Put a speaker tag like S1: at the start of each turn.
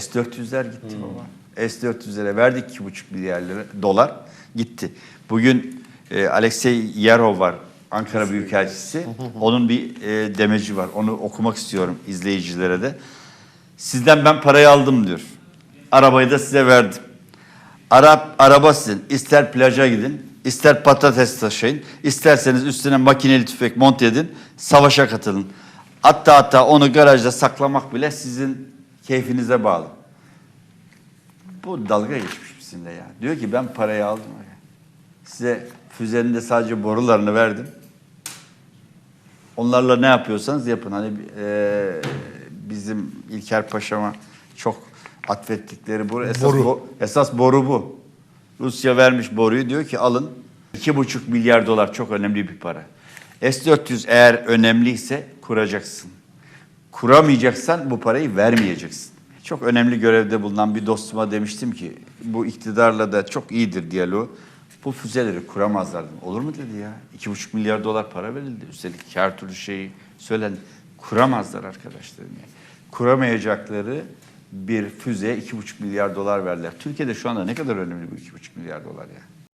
S1: S-400'ler gitti baba. S-400'lere verdik 2,5 milyar lira, dolar gitti. Bugün e, Alexey Yerov var Ankara Büyükelçisi. Onun bir e, demeci var. Onu okumak istiyorum izleyicilere de. Sizden ben parayı aldım diyor. Arabayı da size verdim. Arap araba sizin. İster plaja gidin, ister patates taşıyın, isterseniz üstüne makineli tüfek monte edin, savaşa katılın. Hatta hatta onu garajda saklamak bile sizin keyfinize bağlı. Bu dalga geçmiş bizimle ya. Diyor ki ben parayı aldım. Size füzenin de sadece borularını verdim. Onlarla ne yapıyorsanız yapın. Hani e, bizim İlker Paşa'ma çok atfettikleri bu. Esas,
S2: Boru.
S1: bo- esas boru bu. Rusya vermiş boruyu diyor ki alın. 2,5 milyar dolar çok önemli bir para. S-400 eğer önemliyse kuracaksın. Kuramayacaksan bu parayı vermeyeceksin. Çok önemli görevde bulunan bir dostuma demiştim ki bu iktidarla da çok iyidir diyaloğu. Bu füzeleri kuramazlar. Olur mu dedi ya. 2,5 milyar dolar para verildi. Üstelik her türlü şeyi söylendi. Kuramazlar arkadaşlarım yani. Kuramayacakları bir füzeye 2,5 milyar dolar verdiler. Türkiye'de şu anda ne kadar önemli bu 2,5 milyar dolar ya.